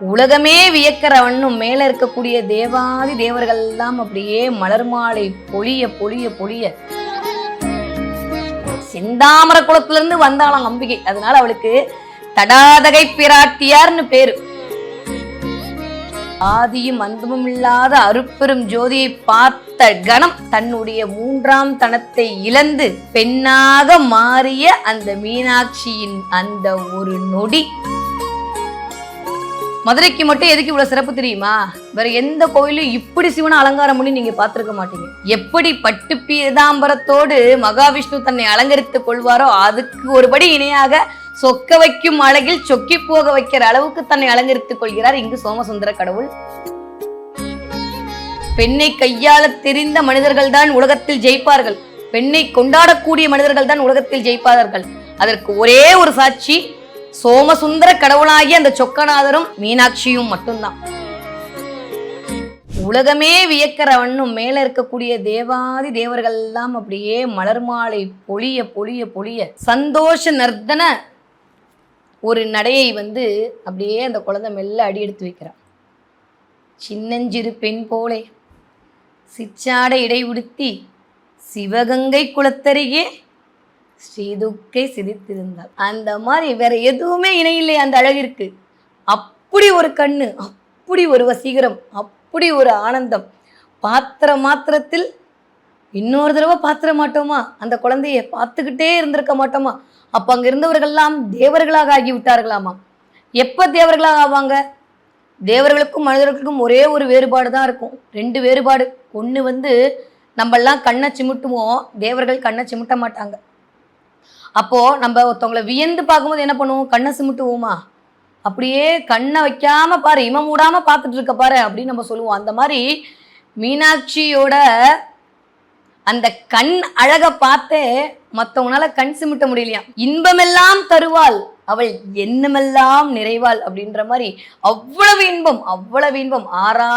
உலகமே வியக்கிற வண்ணம் மேல இருக்கக்கூடிய தேவாதி தேவர்கள் எல்லாம் அப்படியே மலர் மாலை பொழிய பொழிய பொழிய. செந்தாமர குளத்துல இருந்து வந்தாளாம் அம்பிகை அதனால அவளுக்கு தடாதகை பிராட்டியார்னு பேரு. ஆதியும் அந்தமும் இல்லாத அருப்பெரும் ஜோதியை பார்த்த கணம் தன்னுடைய மூன்றாம் தனத்தை இழந்து பெண்ணாக மாறிய அந்த மீனாட்சியின் அந்த ஒரு நொடி. மதுரைக்கு மட்டும் எதுக்கு இவ்வளவு சிறப்பு தெரியுமா? வேற எந்த கோயிலும் இப்படி சிவனை அலங்காரம் பண்ணி நீங்க பார்த்துருக்க மாட்டீங்க. எப்படி பட்டு பீதாம்பரத்தோடு மகாவிஷ்ணு தன்னை அலங்கரித்துக் கொள்வாரோ அதுக்கு ஒருபடி இணையாக சொக்க வைக்கும் அழகில் சொக்கி போக வைக்கிற அளவுக்கு தன்னை அலங்கரித்துக் கொள்கிறார் இங்கு சோமசுந்தர கடவுள். பெண்ணை கையாள தெரிந்த மனிதர்கள் தான் உலகத்தில் ஜெயிப்பார்கள். பெண்ணை கொண்டாடக்கூடிய மனிதர்கள் தான் உலகத்தில் ஜெயிப்பார்கள். அதற்கு ஒரே ஒரு சாட்சி சோமசுந்தர கடவுளாகிய அந்த சொக்கநாதரும் மீனாட்சியும் மட்டும்தான். உலகமே வியக்கிறவண்ணும் மேல இருக்கக்கூடிய தேவாதி தேவர்கள் எல்லாம் அப்படியே மலர் மாலை பொழிய பொழிய பொழிய சந்தோஷ நர்த்தன ஒரு நடையை வந்து அப்படியே அந்த குழந்தை மெல்ல அடி எடுத்து வைக்கிறான். சின்னஞ்சிறு பெண் போலே சிச்சாடை இடை உடுத்தி சிவகங்கை குளத்தருகே ஸ்ரீதுக்கை சிரித்திருந்தாள். அந்த மாதிரி வேற எதுவுமே இணையில்லை அந்த அழகிற்கு. அப்படி ஒரு கண்ணு அப்படி ஒரு வசீகரம் அப்படி ஒரு ஆனந்தம். பாத்திர மாத்திரத்தில் இன்னொரு தடவை பாத்திர மாட்டோமா? அந்த குழந்தைய பார்த்துக்கிட்டே இருந்திருக்க மாட்டோமா? அப்போ அங்கே இருந்தவர்கள்லாம் தேவர்களாக ஆகி விட்டார்களாமா தேவர்களாக ஆவாங்க? தேவர்களுக்கும் மனிதர்களுக்கும் ஒரே ஒரு வேறுபாடு தான் இருக்கும். ரெண்டு வேறுபாடு. ஒன்று வந்து நம்மெல்லாம் கண்ணை சிமிட்டுவோம் தேவர்கள் கண்ணை சிமிட்ட மாட்டாங்க. அப்போ நம்ம ஒருத்தவங்களை வியந்து பார்க்கும்போது என்ன பண்ணுவோம்? கண்ணை சிமிட்டுவோமா? அப்படியே கண்ணை வைக்காம பாரு இம மூடாம பார்த்துட்டு இருக்க பாரு அப்படின்னு நம்ம சொல்லுவோம். அந்த மாதிரி மீனாட்சியோட அந்த கண் அழக பார்த்தே மற்றவங்களால கண் சிமிட்ட முடியலையா? இன்பமெல்லாம் தருவாள் அவள் எண்ணமெல்லாம் நிறைவாள் அப்படின்ற மாதிரி அவ்வளவு இன்பம் அவ்வளவு இன்பம் ஆறா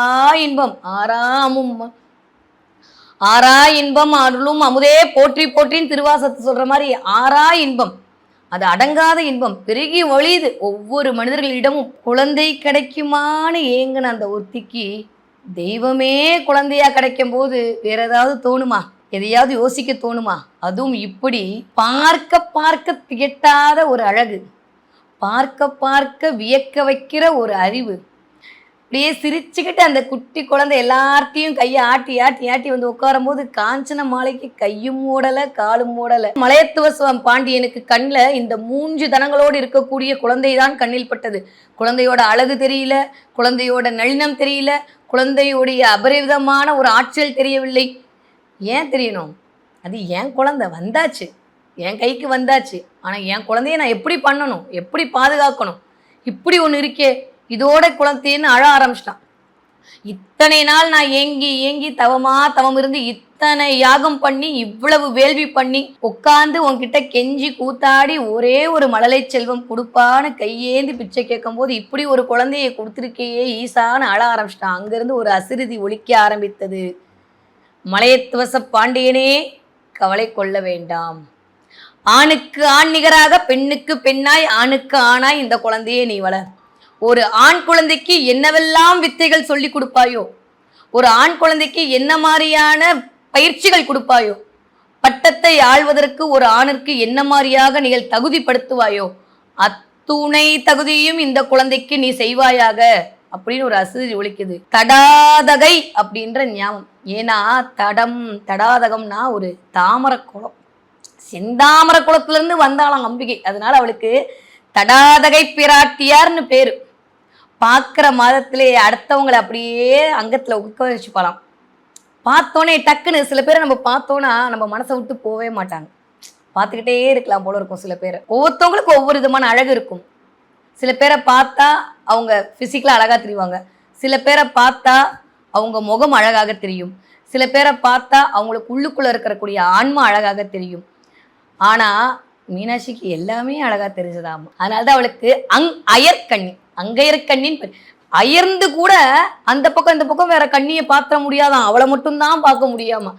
இன்பம் ஆறாமும் ஆறா இன்பம் அருளும் அமுதே போற்றி போற்றின்னு திருவாசத்து சொல்ற மாதிரி ஆறா இன்பம். அது அடங்காத இன்பம். பெருகி ஒழியுது ஒவ்வொரு மனிதர்களிடமும். குழந்தை கிடைக்குமான்னு ஏங்கின அந்த ஒருத்திக்கு தெய்வமே குழந்தையா கிடைக்கும் போது வேற ஏதாவது தோணுமா? எதையாவது யோசிக்க தோணுமா? அதுவும் இப்படி பார்க்க பார்க்க திகட்டாத ஒரு அழகு. பார்க்க பார்க்க வியக்க வைக்கிற ஒரு அறிவு. அப்படியே சிரிச்சுக்கிட்டு அந்த குட்டி குழந்தை எல்லார்ட்டையும் கையை ஆட்டி ஆட்டி ஆட்டி வந்து உட்காரும் போது காஞ்சன மாலைக்கு கையும் மூடல காலும் மூடல. மலையத்துவ பாண்டியனுக்கு கண்ணில் இந்த மூன்று தனங்களோடு இருக்கக்கூடிய குழந்தை தான் கண்ணில் பட்டது. குழந்தையோட அழகு தெரியல குழந்தையோட நளினம் தெரியல குழந்தையுடைய அபரிவிதமான ஒரு ஆற்றல் தெரியவில்லை. ஏன் தெரியணும்? அது என் குழந்தை வந்தாச்சு. என் கைக்கு வந்தாச்சு. ஆனால் என் குழந்தைய நான் எப்படி பண்ணணும்? எப்படி பாதுகாக்கணும்? இப்படி ஒன்று இருக்கே. இதோட குழந்தைன்னு அழ ஆரம்பிச்சிட்டான். இத்தனை நாள் நான் ஏங்கி ஏங்கி தவமா தவம் இருந்து இத்தனை யாகம் பண்ணி இவ்வளவு வேள்வி பண்ணி உட்காந்து உன்கிட்ட கெஞ்சி கூத்தாடி ஒரே ஒரு மழலை செல்வம் கொடுப்பான்னு கையேந்தி பிச்சை கேட்கும் போது இப்படி ஒரு குழந்தையை கொடுத்துருக்கையே ஈசான்னு அழ ஆரம்பிச்சிட்டான். அங்கிருந்து ஒரு அசிறுதி ஒழிக்க ஆரம்பித்தது. மலையத்துவச பாண்டியனே கவலை கொள்ள வேண்டாம். ஆணுக்கு ஆண் நிகராக பெண்ணுக்கு பெண்ணாய் ஆணுக்கு ஆணாய் இந்த குழந்தையே நீ வளர். ஒரு ஆண் குழந்தைக்கு என்னவெல்லாம் வித்தைகள் சொல்லி கொடுப்பாயோ? ஒரு ஆண் குழந்தைக்கு என்ன மாதிரியான பயிற்சிகள் கொடுப்பாயோ? பட்டத்தை ஆள்வதற்கு ஒரு ஆணிற்கு என்ன மாதிரியாக நீங்கள் தகுதிப்படுத்துவாயோ? அத்துணை தகுதியும் இந்த குழந்தைக்கு நீ செய்வாயாக அப்படின்னு ஒரு அசதி ஒழிக்குது தடாதகை அப்படின்ற ஞாபகம். ஏன்னா தடம் தடாதகம்னா ஒரு தாமரை குளம். செந்தாமர குளத்துல இருந்து வந்தாளாம் அம்பிகை. அதனால அவளுக்கு தடாதகை பிராட்டியார்னு பேரு. பார்க்குற மாதத்திலே அடுத்தவங்களை அப்படியே அங்கத்தில் உட்க போகலாம் பார்த்தோன்னே டக்குன்னு சில பேரை நம்ம பார்த்தோன்னா நம்ம மனசை விட்டு போகவே மாட்டாங்க. பார்த்துக்கிட்டே இருக்கலாம் போல இருக்கும் சில பேர். ஒவ்வொருத்தவங்களுக்கும் ஒவ்வொரு விதமான அழகு இருக்கும். சில பேரை பார்த்தா அவங்க ஃபிசிக்கலாக அழகாக தெரிவாங்க. சில பேரை பார்த்தா அவங்க முகம் அழகாக தெரியும். சில பேரை பார்த்தா அவங்களுக்கு உள்ளுக்குள்ளே இருக்கக்கூடிய ஆன்மா அழகாக தெரியும். ஆனால் மீனாட்சிக்கு எல்லாமே அழகாக தெரிஞ்சதாமா. அதனால தான் அவளுக்கு அங் அயற்கண்ணி அங்கையற்கண்ணின்னு பேர். அயர்ந்து கூட அந்த பக்கம் இந்த பக்கம் வேற கண்ணியை பார்த்த முடியாதான். அவளை மட்டும்தான் பார்க்க முடியாமா.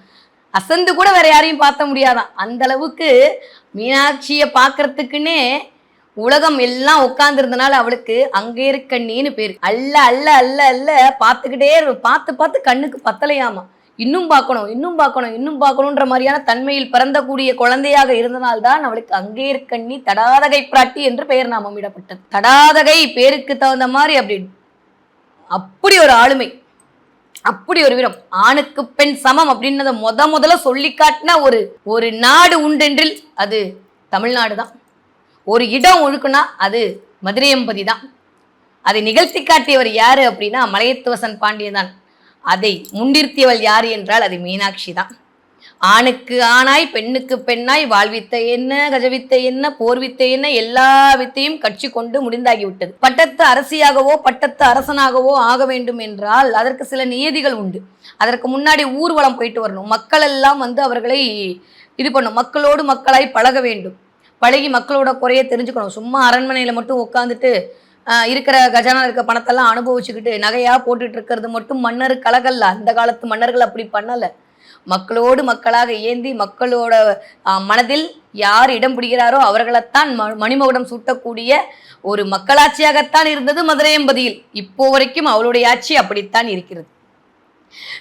அசந்து கூட வேற யாரையும் பார்த்த முடியாதான். அந்த அளவுக்கு மீனாட்சியை பார்க்கறதுக்குன்னே உலகம் எல்லாம் உட்கார்ந்துருந்தனால அவளுக்கு அங்கே இருக்கண்ணின்னு பேரு. அல்ல அல்ல அல்ல அல்ல பார்த்துக்கிட்டே பார்த்து பார்த்து கண்ணுக்கு பத்தலையாமா. இன்னும் பார்க்கணும் இன்னும் பார்க்கணும் இன்னும் பார்க்கணுன்ற மாதிரியான தன்மையில் பிறந்தக்கூடிய குழந்தையாக இருந்ததால்தான் அவளுக்கு அங்கே இருக்கண்ணி தடாதகை பிராட்டி என்று பெயர் நாமம் இடப்பட்டது. தடாதகை பேருக்கு தகுந்த மாதிரி அப்படி அப்படி ஒரு ஆளுமை அப்படி ஒரு வீரம் ஆணுக்கு பெண் சமம் அப்படின்றத முத முதல்ல சொல்லி காட்டின ஒரு ஒரு நாடு உண்டென்றில் அது தமிழ்நாடு தான் ஒரு இடம் ஒழுக்குனா அது மதுரையம்பதி தான் அதை நிகழ்த்தி காட்டியவர் யாரு அப்படின்னா மலையத்துவசன் பாண்டியன் தான். அதை முன்னிறுத்தியவள் யார் என்றால் அது மீனாட்சி தான். ஆணுக்கு ஆணாய் பெண்ணுக்கு பெண்ணாய் வாழ்வித்த என்ன கஜவித்த என்ன போர்வித்த என்ன எல்லா வித்தையும் கட்சி கொண்டு முடிந்தாகிவிட்டது. பட்டத்து அரசியாகவோ பட்டத்து அரசனாகவோ ஆக வேண்டும் என்றால் அதற்கு சில நியதிகள் உண்டு. அதற்கு முன்னாடி ஊர்வலம் போயிட்டு வரணும். மக்கள் எல்லாம் வந்து அவர்களை இது பண்ணும் மக்களோடு மக்களாய் பழக வேண்டும். பழகி மக்களோட குறைய தெரிஞ்சுக்கணும். சும்மா அரண்மனையில் மட்டும் உட்காந்துட்டு இருக்கிற கஜானா இருக்க பணத்தெல்லாம் அனுபவிச்சுக்கிட்டு நகையா போட்டுட்டு இருக்கிறது மட்டும் மன்னர் கலகல்ல. அந்த காலத்து மன்னர்கள் அப்படி பண்ணல. மக்களோடு மக்களாக ஏந்தி மக்களோட மனதில் யார் இடம் பிடிக்கிறாரோ அவர்களைத்தான் ம மணிமகுடம் சூட்டக்கூடிய ஒரு மக்களாட்சியாகத்தான் இருந்தது மதுரையம்பதியில் இப்போ வரைக்கும் அவளுடைய ஆட்சி அப்படித்தான் இருக்கிறது.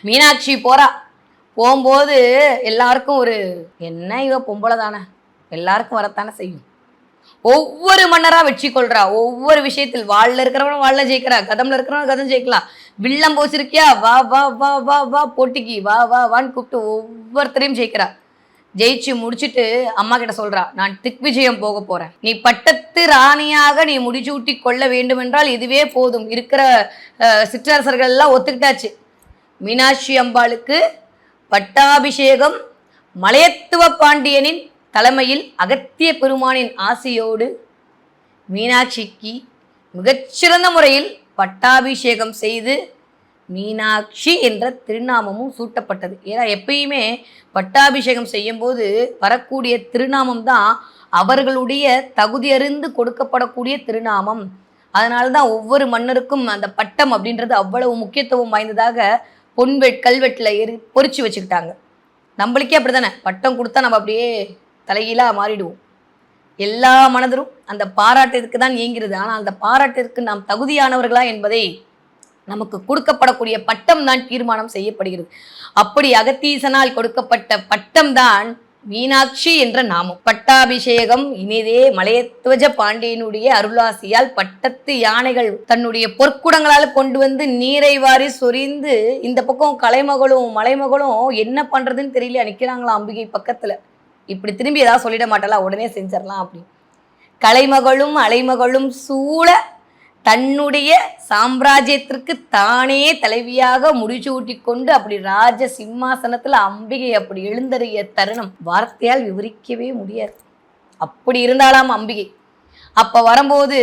மீனாட்சி போறா. போகும்போது எல்லாருக்கும் ஒரு என்ன இவ பொம்பளை தானே? எல்லாருக்கும் வரத்தானே செய்யும்? ஒவ்வொரு மன்னரா வெற்றி கொள்றா ஒவ்வொரு விஷயத்தில் வாழ்ல இருக்கிறவனும் வாழ்ல ஜெயிக்கிறா கதம்ல இருக்கிறவன் கதம் ஜெயிக்கலாம். வில்லம் போச்சிருக்கியா வா வா வா வா வா போட்டிக்கு வா வா வான்னு கூப்பிட்டு ஒவ்வொருத்தரையும் ஜெயிக்கிறா. ஜெயிச்சு முடிச்சுட்டு அம்மா கிட்ட சொல்றா நான் திக்விஜயம் போக போறேன். நீ பட்டத்து ராணியாக நீ முடிச்சூட்டி கொள்ள வேண்டும் என்றால் இதுவே போதும். இருக்கிற சிற்றரசர்கள் எல்லாம் ஒத்துக்கிட்டாச்சு. மீனாட்சி அம்பாளுக்கு பட்டாபிஷேகம் மலையத்துவ பாண்டியனின் தலைமையில் அகத்திய பெருமானின் ஆசையோடு மீனாட்சிக்கு மிகச்சிறந்த முறையில் பட்டாபிஷேகம் செய்து மீனாட்சி என்ற திருநாமமும் சூட்டப்பட்டது. ஏன்னா எப்பயுமே பட்டாபிஷேகம் செய்யும்போது வரக்கூடிய திருநாமம் தான் அவர்களுடைய தகுதியறிந்து கொடுக்கப்படக்கூடிய திருநாமம். அதனால தான் ஒவ்வொரு மன்னருக்கும் அந்த பட்டம் அப்படின்றது அவ்வளவு முக்கியத்துவம் வாய்ந்ததாக பொன்வெட் கல்வெட்டில் எரி பொறிச்சு வச்சுக்கிட்டாங்க. நம்மளுக்கே அப்படிதானே பட்டம் கொடுத்தா நம்ம அப்படியே தலைகீழாக மாறிடுவோம். எல்லா மனதரும் அந்த பாராட்டிற்கு தான் இயங்கிறது ஆனால் அந்த பாராட்டிற்கு நாம் தகுதியானவர்களா என்பதை நமக்கு கொடுக்கப்படக்கூடிய பட்டம் தான் தீர்மானம் செய்யப்படுகிறது. அப்படி அகத்தீசனால் கொடுக்கப்பட்ட பட்டம் தான் மீனாட்சி என்ற நாமம். பட்டாபிஷேகம் இனிதே மலையத்வஜ பாண்டியனுடைய அருளாசியால் பட்டத்து யானைகள் தன்னுடைய பொற்குடங்களால் கொண்டு வந்து நீரை வாரி சொரிந்து இந்த பக்கம் கலைமகளும் மலைமகளும் என்ன பண்றதுன்னு தெரியல நிற்கிறாங்களா அம்பிகை பக்கத்துல. இப்படி திரும்பி ஏதாவது சொல்லிட மாட்டாளா? உடனே செஞ்சிடலாம் அப்படி. கலைமகளும் அலைமகளும் சூழ தன்னுடைய சாம்ராஜ்யத்திற்கு தானே தலைவியாக முடிசூட்டி கொண்டு அப்படி ராஜ சிம்மாசனத்துல அம்பிகை அப்படி எழுந்தறிய தருணம் வார்த்தையால் விவரிக்கவே முடியாது. அப்படி இருந்தாலாம் அம்பிகை. அப்ப வரும்போது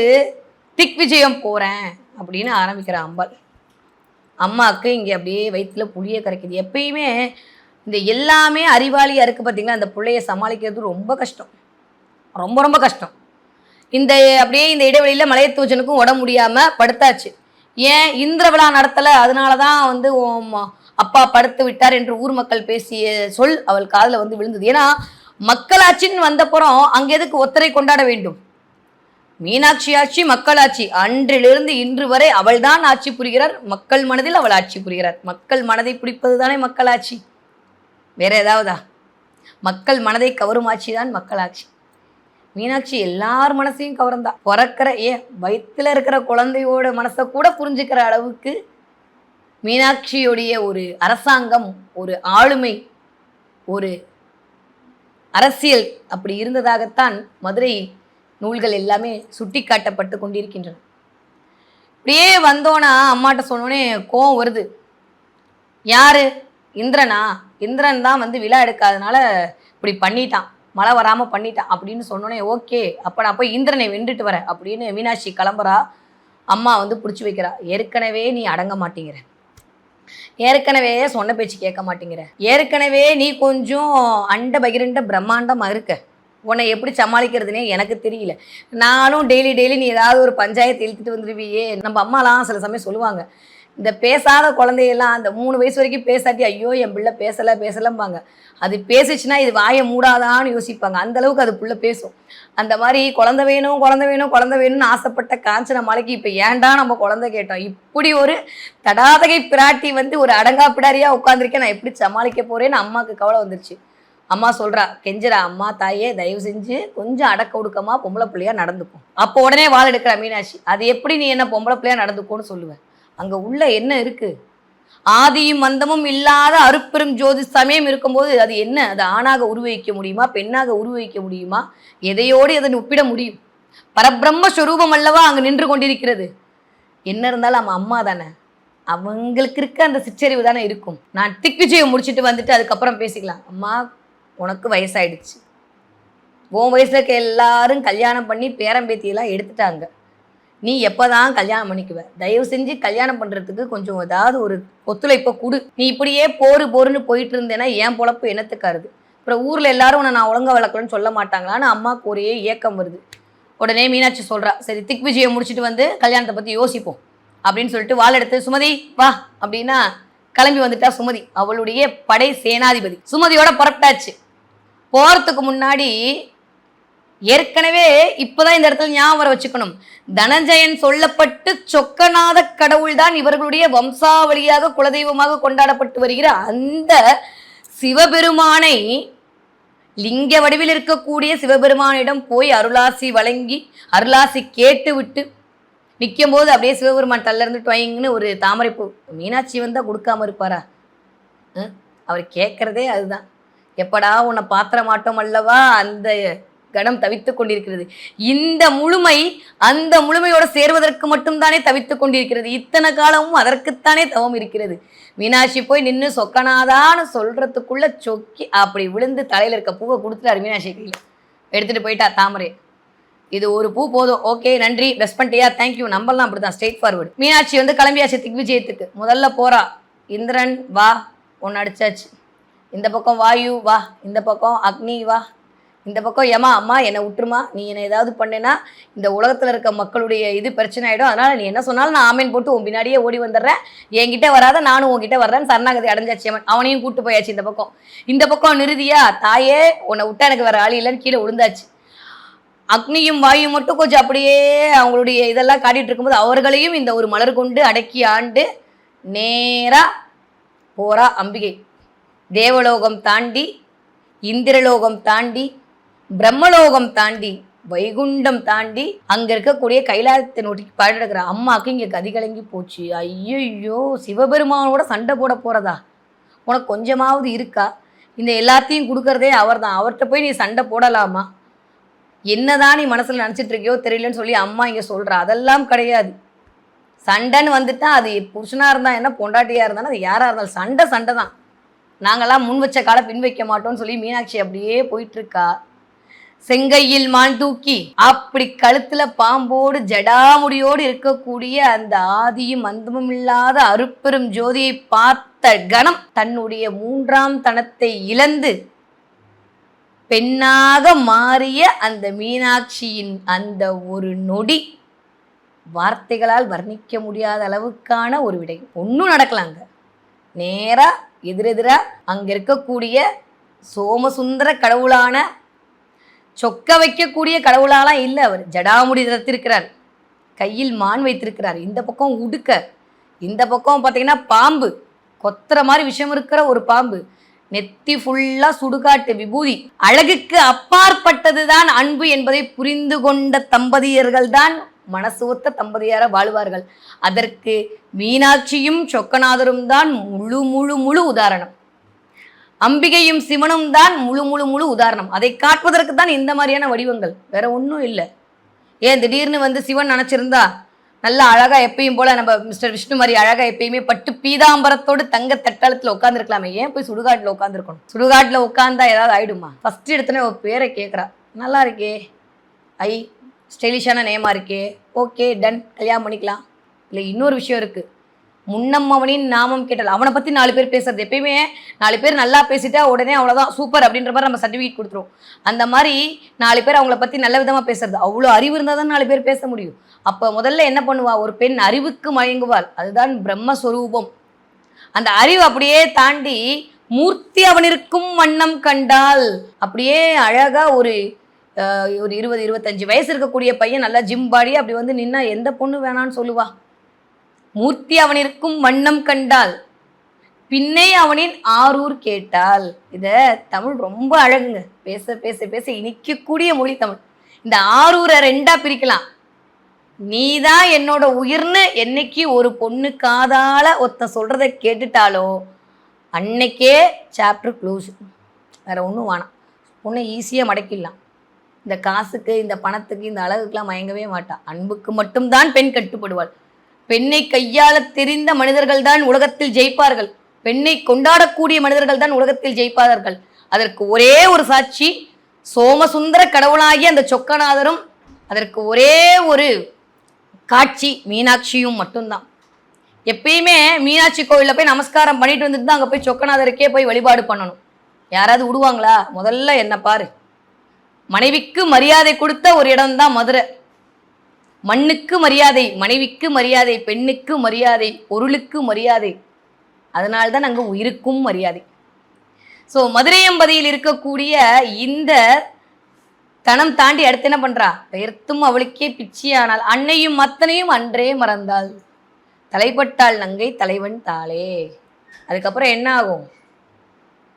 திக் விஜயம் போறேன் அப்படின்னு ஆரம்பிக்கிற அம்பாள் அம்மாவுக்கு இங்கே அப்படியே வயிற்றுல புளிய கரைக்குது. எப்பயுமே இந்த எல்லாமே அறிவாளியாக இருக்குது பார்த்திங்கன்னா அந்த பிள்ளைய சமாளிக்கிறது ரொம்ப கஷ்டம். ரொம்ப ரொம்ப கஷ்டம். இந்த அப்படியே இந்த இடைவெளியில் மலையத்தூஜனுக்கும் உடம்பு முடியாமல் படுத்தாச்சு. ஏன்? இந்திர விழா நடத்தலை. அதனால தான் வந்து அப்பா படுத்து விட்டார் என்று ஊர் மக்கள் பேசிய சொல் அவள் காதில் வந்து விழுந்தது. ஏன்னா மக்களாட்சின்னு வந்தப்புறம் அங்கே எதுக்கு ஒத்தரை கொண்டாட வேண்டும்? மீனாட்சி ஆட்சி மக்களாட்சி அன்றிலிருந்து இன்று வரை அவள்தான் ஆட்சி புரிகிறார். மக்கள் மனதில் அவள் ஆட்சி புரிகிறார். மக்கள் மனதை பிடிப்பது தானே மக்களாட்சி வேற ஏதாவதா? மக்கள் மனதை கவருமாட்சி தான் மக்களாட்சி. மீனாட்சி எல்லார் மனசையும் கவர்ந்தா. பிறக்கிற ஏன் வயிற்றில் இருக்கிற குழந்தையோட மனசை கூட புரிஞ்சுக்கிற அளவுக்கு மீனாட்சியுடைய ஒரு அரசாங்கம் ஒரு ஆளுமை ஒரு அரசியல் அப்படி இருந்ததாகத்தான் மதுரை நூல்கள் எல்லாமே சுட்டி காட்டப்பட்டு கொண்டிருக்கின்றன. இப்படியே வந்தோன்னா அம்மாட்ட சொன்னோடனே கோவம் வருது. யாரு? இந்திரனா? இந்திரன் தான் வந்து விழா எடுக்காதனால இப்படி பண்ணிட்டான். மழை வராமல் பண்ணிட்டான் அப்படின்னு சொன்னோடனே ஓகே அப்போ நான் போய் இந்திரனை வெண்டுட்டு வரேன் அப்படின்னு மீனாட்சி கிளம்புறா. அம்மா வந்து பிடிச்சி வைக்கிறா. ஏற்கனவே நீ அடங்க மாட்டேங்கிற. ஏற்கனவே சொன்ன பேச்சு கேட்க மாட்டேங்கிற. ஏற்கனவே நீ கொஞ்சம் அண்ட பகிரண்ட பிரம்மாண்டமாக இருக்க. உன்னை எப்படி சமாளிக்கிறதுனே எனக்கு தெரியல. நானும் டெய்லி டெய்லி நீ ஏதாவது ஒரு பஞ்சாயத்து இழுத்துட்டு வந்துடுவியே நம்ம அம்மாலாம் சில சமயம் சொல்லுவாங்க. இந்த பேசாத குழந்தையெல்லாம் அந்த மூணு வயசு வரைக்கும் பேசாட்டி ஐயோ என் பிள்ளை பேசலை பேசலம்பாங்க. அது பேசிச்சுன்னா இது வாயை மூடாதான்னு யோசிப்பாங்க. அந்த அளவுக்கு அது புள்ள பேசும். அந்த மாதிரி குழந்தை வேணும் குழந்தை வேணும் குழந்தை வேணும்னு ஆசைப்பட்ட காஞ்சன மலைக்கு இப்போ ஏன்டா நம்ம குழந்தை கேட்டோம்? இப்படி ஒரு தடாதகை பிராட்டி வந்து ஒரு அடங்கா பிடாரியாக உட்காந்துருக்கேன் நான் எப்படி சமாளிக்க போறேன்னு அம்மாவுக்கு கவலை வந்துருச்சு. அம்மா சொல்றா கெஞ்சரா அம்மா தாயே தயவு செஞ்சு கொஞ்சம் அடக்க ஒடுக்கமா பொம்பளை பிள்ளையா நடந்துக்கும் அப்போ உடனே வாள் எடுக்கிற மீனாட்சி அது எப்படி நீ என்ன பொம்பளை பிள்ளையா நடந்துக்கும்னு சொல்லுவேன் அங்க உள்ள என்ன இருக்கு? ஆதியும் மந்தமும் இல்லாத அருப்பெரும் ஜோதி சமயம் இருக்கும்போது அது என்ன? அது ஆணாக உருவகிக்க முடியுமா? பெண்ணாக உருவகிக்க முடியுமா? எதையோடு அதை ஒப்பிட முடியும்? பரபிரம்ம ஸ்வரூபம் அல்லவா அங்கு நின்று கொண்டிருக்கிறது? என்ன இருந்தாலும் நம்ம அம்மா தானே. அவங்களுக்கு இருக்க அந்த சிற்றறிவு தானே இருக்கும். நான் திக்விஜயம் முடிச்சுட்டு வந்துட்டு அதுக்கப்புறம் பேசிக்கலாம். அம்மா உனக்கு வயசாயிடுச்சு. உன் வயசுல இருக்க எல்லாரும் கல்யாணம் பண்ணி பேரம்பேத்தியெல்லாம் எடுத்துட்டாங்க. நீ எப்போதான் கல்யாணம் பண்ணிக்குவ? தயவு செஞ்சு கல்யாணம் பண்ணுறதுக்கு கொஞ்சம் ஏதாவது ஒரு ஒத்துழைப்பை கொடு. நீ இப்படியே போரு போருன்னு போயிட்டு இருந்தேன்னா என் பொழப்பு என்னத்துக்காருது? அப்புறம் ஊரில் எல்லாரும் உன்னை நான் ஒழுங்கா வளர்க்கணும்னு சொல்ல மாட்டாங்களான்னு அம்மாவுக்கு ஒரே ஏக்கம் வருது. உடனே மீனாட்சி சொல்கிறா சரி திக் விஜயம் முடிச்சுட்டு வந்து கல்யாணத்தை பற்றி யோசிப்போம் அப்படின்னு சொல்லிட்டு வாழை எடுத்து சுமதி வா அப்படின்னா கிளம்பி வந்துட்டா சுமதி அவளுடைய படை சேனாதிபதி. சுமதியோட புறப்பட்டாச்சு போகிறதுக்கு முன்னாடி ஏற்கனவே இப்போதான் இந்த இடத்துல ஞாபகம் வச்சுக்கணும். தனஞ்சயன் சொல்லப்பட்டு சொக்கநாத கடவுள்தான் இவர்களுடைய வம்சாவளியாக குலதெய்வமாக கொண்டாடப்பட்டு வருகிற அந்த சிவபெருமானை லிங்க வடிவில் இருக்கக்கூடிய சிவபெருமானிடம் போய் அருளாசி வழங்கி அருளாசி கேட்டு விட்டு நிற்கும்போது அப்படியே சிவபெருமான் தள்ள இருந்து டொயங்கன்னு ஒரு தாமரைப்பூ மீனாட்சி வந்தால் கொடுக்காம இருப்பாரா? அவர் கேட்குறதே அதுதான். எப்படா உன்னை பாத்திர மாட்டோம் அல்லவா? அந்த கணம் தவித்துக் கொண்டிருக்கிறது. இந்த முழுமை அந்த முழுமையோட சேர்வதற்கு மட்டும்தானே தவித்துக் கொண்டிருக்கிறது. இத்தனை காலமும் அதற்குத்தானே தவம் இருக்கிறது. மீனாட்சி போய் நின்று சொக்கனாதான்னு சொல்றதுக்குள்ள சொக்கி அப்படி விழுந்து தலையில இருக்க பூவை கொடுத்துட்டாரு மீனாட்சி கையில். எடுத்துட்டு போயிட்டா தாமரை. இது ஒரு பூ போதும். ஓகே நன்றி. பெஸ்ட் பண்ணிட்டியா தேங்க்யூ நம்பலாம் அப்படிதான் ஸ்ட்ரெயிட் ஃபார்வர்டு மீனாட்சி வந்து கிளம்பியாச்சு திக்விஜயத்துக்கு. முதல்ல போறா. இந்திரன் வா. ஒன்று அடிச்சாச்சு. இந்த பக்கம் வாயு வா. இந்த பக்கம் அக்னி வா. இந்த பக்கம் ஏமா அம்மா என்னை விட்டுருமா நீ என்னை ஏதாவது பண்ணேன்னா இந்த உலகத்தில் இருக்க மக்களுடைய இது பிரச்சனை ஆகிடும் அதனால் நீ என்ன சொன்னாலும் நான் ஆமேன் போட்டு உன் பின்னாடியே ஓடி வந்துடுறேன். என்கிட்ட வராத நானும் உன்கிட்ட வர்றேன் சரணாகதி அடைஞ்சாச்சு அவன் அவனையும் கூட்டு போயாச்சு இந்த பக்கம். இந்த பக்கம் நிறுதியா தாயே உன்னை விட்டா எனக்கு வேற ஆள் இல்லைன்னு கீழே விழுந்தாச்சு. அக்னியும் வாயும் மட்டும் கொஞ்சம் அப்படியே அவங்களுடைய இதெல்லாம் காட்டிட்டு இருக்கும்போது அவர்களையும் இந்த ஒரு மலர் கொண்டு அடக்கி ஆண்டு நேராக போறா அம்பிகை. தேவலோகம் தாண்டி இந்திரலோகம் தாண்டி பிரம்மலோகம் தாண்டி வைகுண்டம் தாண்டி அங்க இருக்கக்கூடிய கைலாயத்தை நோட்டி பாடுகிற அம்மாவுக்கு இங்க கதி கலங்கி போச்சு. ஐயோ சிவபெருமானோட சண்டை போட போறதா? உனக்கு கொஞ்சமாவது இருக்கா? இந்த எல்லாத்தையும் கொடுக்கறதே அவர்தான். அவர்கிட்ட போய் நீ சண்டை போடலாமா? என்னதான் நீ மனசில் நினச்சிட்டு இருக்கியோ தெரியலன்னு சொல்லி அம்மா இங்கே சொல்கிற அதெல்லாம் கிடையாது. சண்டைன்னு வந்துட்டா அது புருஷனாக இருந்தால் என்ன பொண்டாட்டியாக இருந்தாலும் அது யாராக இருந்தாலும் சண்டை சண்டை தான் நாங்கள்லாம் முன் வச்ச காலை பின் வைக்க மாட்டோம்னு சொல்லி மீனாட்சி அப்படியே போயிட்டுருக்கா செங்கையில் மான் தூக்கி அப்படி கழுத்துல பாம்போடு ஜடாமுடியோடு இருக்கக்கூடிய அந்த ஆதியும் அந்தமும் இல்லாத அருப்பெரும் ஜோதியை பார்த்த கணம் தன்னுடைய மூன்றாம் தனத்தை இழந்து பெண்ணாக மாறிய அந்த மீனாட்சியின் அந்த ஒரு நொடி வார்த்தைகளால் வர்ணிக்க முடியாத அளவுக்கான ஒரு விடை. ஒன்றும் நடக்கலாங்க. நேராக எதிரெதிராக அங்கே இருக்கக்கூடிய சோமசுந்தர கடவுளான சொக்க வைக்கக்கூடிய கடவுளாலாம் இல்லை அவர். ஜடாமுடி தத்திருக்கிறார் கையில் மான் வைத்திருக்கிறார். இந்த பக்கம் உடுக்க. இந்த பக்கம் பார்த்தீங்கன்னா பாம்பு. கொத்துற மாதிரி விஷயம் இருக்கிற ஒரு பாம்பு. நெத்தி ஃபுல்லாக சுடுகாட்டு விபூதி. அழகுக்கு அப்பாற்பட்டது தான் அன்பு என்பதை புரிந்து கொண்ட தம்பதியர்கள் தான் மனசு ஒத்த தம்பதியார வாழ்வார்கள். அதற்கு மீனாட்சியும் சொக்கநாதரும் தான் முழு முழு முழு உதாரணம். அம்பிகையும் சிவனும் தான் முழு முழு முழு உதாரணம். அதை காட்டுவதற்கு தான் இந்த மாதிரியான வடிவங்கள். வேற ஒன்றும் இல்லை. ஏன் திடீர்னு வந்து சிவன் நினச்சிருந்தா நல்லா அழகா எப்பயும் போல நம்ம மிஸ்டர் விஷ்ணு மாதிரி அழகா எப்பயுமே பட்டு பீதாம்பரத்தோடு தங்க தட்டாளத்தில் உட்காந்துருக்கலாமே ஏன் போய் சுடுகாட்டில் உட்காந்துருக்கணும் சுடுகாட்டில் உட்காந்தா ஏதாவது ஆயிடுமா? ஃபர்ஸ்ட் எடுத்தோன்னே ஒரு பேரை கேட்குறா நல்லா இருக்கே. ஐ ஸ்டைலிஷான நேமா இருக்கே. ஓகே டன் கல்யாணம் பண்ணிக்கலாம். இல்லை இன்னொரு விஷயம் இருக்குது முன்னம் அவனின் நாமம் கேட்டால் அவனை பற்றி நாலு பேர் பேசுறது எப்பயுமே நாலு பேர் நல்லா பேசிட்டா உடனே அவ்வளோதான் சூப்பர் அப்படின்ற மாதிரி நம்ம சர்டிஃபிகேட் கொடுத்துரும் அந்த மாதிரி நாலு பேர் அவங்கள பற்றி நல்ல விதமாக பேசுறது. அவ்வளோ அறிவு இருந்தால் தான் நாலு பேர் பேச முடியும். அப்போ முதல்ல என்ன பண்ணுவா? ஒரு பெண் அறிவுக்கு மயங்குவாள். அதுதான் பிரம்மஸ்வரூபம். அந்த அறிவு அப்படியே தாண்டி மூர்த்தி அவனிருக்கும் வண்ணம் கண்டால் அப்படியே அழகா ஒரு ஒரு இருபது இருபத்தஞ்சு வயசு இருக்கக்கூடிய பையன் நல்லா ஜிம் பாடி அப்படி வந்து நின்னா எந்த பொண்ணு வேணான்னு சொல்லுவா? மூர்த்தி அவனிற்கும் வண்ணம் கண்டால் பின்னே அவனின் ஆரூர் கேட்டால் இத தமிழ் ரொம்ப அழகுங்க. பேச பேச பேச இனிக்கக்கூடிய மொழி தமிழ். இந்த ஆரூரை ரெண்டா பிரிக்கலாம். நீதான் என்னோட உயிர்னு என்னைக்கு ஒரு பொண்ணு காதால ஒருத்தன் சொல்றத கேட்டுட்டாலோ அன்னைக்கே சாப்டர் க்ளோஸ் வேற ஒன்றும் வேணாம். பொண்ணை ஈஸியாக மடக்கிடலாம். இந்த காசுக்கு இந்த பணத்துக்கு இந்த அழகுக்கெல்லாம் மயங்கவே மாட்டான் அன்புக்கு மட்டும்தான் பெண் கட்டுப்படுவாள். பெண்ணை கையாள தெரிந்த மனிதர்கள் தான் உலகத்தில் ஜெயிப்பார்கள். பெண்ணை கொண்டாடக்கூடிய மனிதர்கள் தான் உலகத்தில் ஜெயிப்பார்கள். அதற்கு ஒரே ஒரு சாட்சி சோமசுந்தர கடவுளாகிய அந்த சொக்கநாதரும் அதற்கு ஒரே ஒரு காட்சி மீனாட்சியும் மட்டும்தான். எப்பயுமே மீனாட்சி கோவிலில் போய் நமஸ்காரம் பண்ணிட்டு வந்துட்டு தான் அங்கே போய் சொக்கநாதருக்கே போய் வழிபாடு பண்ணணும். யாராவது விடுவாங்களா முதல்ல என்ன பாரு. மனைவிக்கு மரியாதை கொடுத்த ஒரு இடம்தான் மதுரை. மண்ணுக்கு மரியாதை மனைவிக்கு மரியாதை பெண்ணுக்கு மரியாதை பொருளுக்கு மரியாதை. அதனால்தான் அங்கே உயிருக்கும் மரியாதை. ஸோ மதுரையம்பதியில் இருக்கக்கூடிய இந்த தனம் தாண்டி அடுத்து என்ன பண்ணுறா பெயர்த்தும் அவளுக்கே பிச்சியானால் அன்னையும் அத்தனையும் அன்றே மறந்தாள். தலைப்பட்டாள் நங்கை தலைவன் தாளே. அதுக்கப்புறம் என்ன ஆகும்?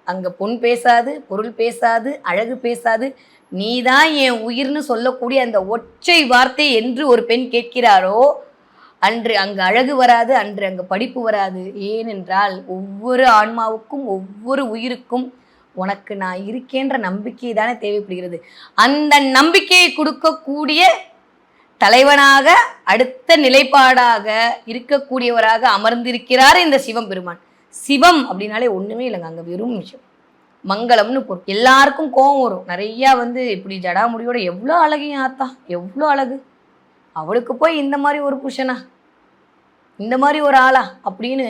அங்கே பொன் பேசாது பொருள் பேசாது அழகு பேசாது நீதான் என் உயிர்னு சொல்லக்கூடிய அந்த ஒற்றை வார்த்தை என்று ஒரு பெண் கேட்கிறாரோ அன்று அங்கு அழகு வராது அன்று அங்கு படிப்பு வராது. ஏனென்றால் ஒவ்வொரு ஆன்மாவுக்கும் ஒவ்வொரு உயிருக்கும் உனக்கு நான் இருக்கேன்ற நம்பிக்கை தானே தேவைப்படுகிறது. அந்த நம்பிக்கையை கொடுக்கக்கூடிய தலைவனாக அடுத்த நிலைப்பாடாக இருக்கக்கூடியவராக அமர்ந்திருக்கிறார் இந்த சிவம் பெருமான் சிவம் அப்படின்னாலே ஒன்றுமே இல்லைங்க அங்கே வெறும் விஷயம் மங்களம்னு பொருள். எல்லாருக்கும் கோவம் வரும். நிறையா வந்து இப்படி ஜடாமுடியோட எவ்வளோ அழகையும் ஆத்தா எவ்வளோ அழகு. அவளுக்கு போய் இந்த மாதிரி ஒரு புருஷனா இந்த மாதிரி ஒரு ஆளா அப்படின்னு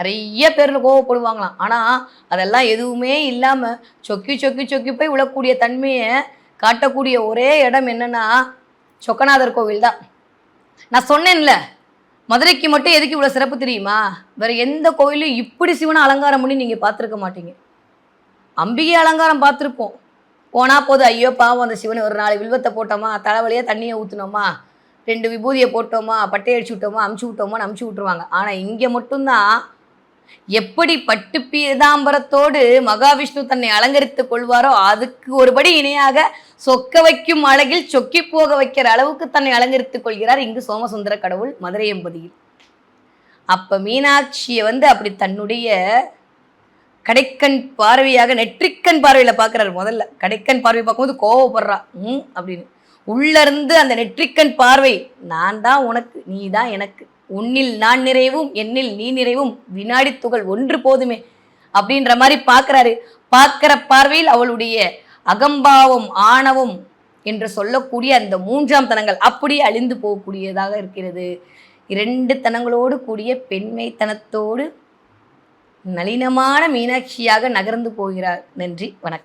நிறைய பேர்ல கோவப்படுவாங்களாம். ஆனால் அதெல்லாம் எதுவுமே இல்லாமல் சொக்கி சொக்கி சொக்கி போய் விழக்கூடிய தன்மையை காட்டக்கூடிய ஒரே இடம் என்னன்னா சொக்கநாதர் கோவில் தான். நான் சொன்னேன்ல மதுரைக்கு மட்டும் எதுக்கு இவ்வளோ சிறப்பு தெரியுமா? வேற எந்த கோயிலும் இப்படி சிவனை அலங்காரம் பண்ணி நீங்கள் பார்த்துருக்க மாட்டீங்க. அம்பிகை அலங்காரம் பார்த்துருப்போம். போனால் போது ஐயோ பாவம் அந்த சிவன் ஒரு நாலு வில்வத்தை போட்டோமா தலைவலியாக தண்ணியை ஊற்றுனோமா ரெண்டு விபூதியை போட்டோமா பட்டை அடிச்சு விட்டோமா அமுச்சு விட்டோமான்னு அமுச்சு விட்ருவாங்க ஆனால் இங்கே மட்டும்தான். எப்படி பட்டு பீதாம்பரத்தோடு மகாவிஷ்ணு தன்னை அலங்கரித்துக் கொள்வாரோ அதுக்கு ஒருபடி இணையாக சொக்க வைக்கும் அழகில் சொக்கி போக வைக்கிற அளவுக்கு தன்னை அலங்கரித்துக் கொள்கிறார் இங்கு சோமசுந்தர கடவுள் மதுரை எம்பதியில் அப்ப மீனாட்சியை வந்து அப்படி தன்னுடைய கடைக்கண் பார்வையாக நெற்றிக்கண் பார்வையில் பார்க்கறாரு முதல்ல. கடைக்கண் பார்வை பார்க்கும்போது கோவப்படுறா. ம் அப்படின்னு. உள்ளேருந்து அந்த நெற்றிக்கண் பார்வை நான் தான் உனக்கு நீ தான் எனக்கு. உன்னில் நான் நிறைவும் என்னில் நீ நிறைவும். வினாடி துகள் ஒன்று போதுமே அப்படின்ற மாதிரி பார்க்குறாரு. பார்க்குற பார்வையில் அவளுடைய அகம்பாவம் ஆணவம் என்று சொல்லக்கூடிய அந்த மூன்றாம் தனங்கள் அப்படியே அழிந்து போகக்கூடியதாக இருக்கிறது. இரண்டு தனங்களோடு கூடிய பெண்மைத்தனத்தோடு நளினமான மீனாட்சியாக நகர்ந்து போகிறார். நன்றி வணக்கம்.